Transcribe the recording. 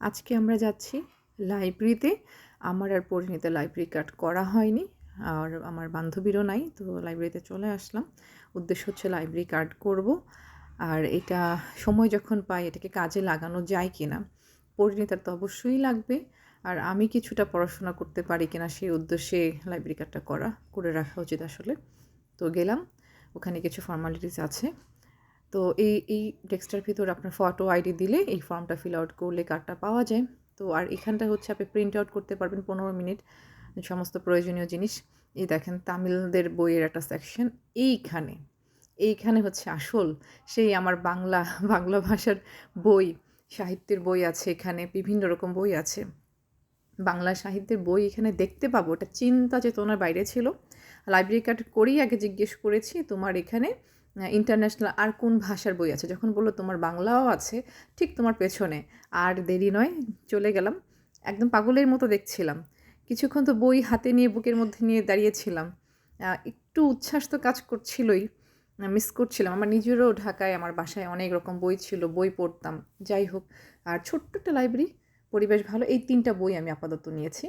আজকে আমরা যাচ্ছি লাইব্রেরিতে। আমার আর পরিণীতে লাইব্রেরি কার্ড করা হয়নি, আর আমার বান্ধবীরও নাই, তো লাইব্রেরিতে চলে আসলাম। উদ্দেশ্য হচ্ছে লাইব্রেরি কার্ড করব, আর এটা সময় যখন পাই, এটাকে কাজে লাগানো যায় কি না পরিণীতার তো অবশ্যই লাগবে, আর আমি কিছুটা পড়াশোনা করতে পারি কিনা সেই উদ্দেশ্যে লাইব্রেরি কার্ডটা করা, করে রাখা উচিত আসলে। তো গেলাম, ওখানে কিছু ফর্মালিটিস আছে। তো এই এই ডেস্কটার ভিতর আপনার ফটো আইডি দিলে এই ফর্মটা ফিল আউট করলে কার্ডটা পাওয়া যায়। তো আর এখানটা হচ্ছে আপনি প্রিন্ট আউট করতে পারবেন পনেরো মিনিট। সমস্ত প্রয়োজনীয় জিনিস। এই দেখেন তামিলদের বইয়ের একটা সেকশন এইখানে এইখানে হচ্ছে আসল, সেই আমার বাংলা বাংলা ভাষার বই, সাহিত্যের বই আছে এখানে, বিভিন্ন রকম বই আছে। বাংলা সাহিত্যের বই এখানে দেখতে পাবো। এটা চিন্তা চেতনার বাইরে ছিল। লাইব্রেরি কার্ড করেই আগে জিজ্ঞেস করেছি, তোমার এখানে ইন্টারন্যাশনাল আর কোন ভাষার বই আছে? যখন বলল, তোমার বাংলাও আছে, ঠিক তোমার পেছনে, আর দেরি নয়, চলে গেলাম। একদম পাগলের মতো দেখছিলাম। কিছুক্ষণ তো বই হাতে নিয়ে, বুকের মধ্যে নিয়ে দাঁড়িয়েছিলাম। একটু উচ্ছ্বাস তো কাজ করছিলই মিস করছিলাম। আমার নিজেরও ঢাকায়, আমার বাসায় অনেক রকম বই ছিল, বই পড়তাম। যাই হোক, আর ছোট্ট একটা লাইব্রেরি পরিবেশ ভালো এই তিনটা বই আমি আপাতত নিয়েছি।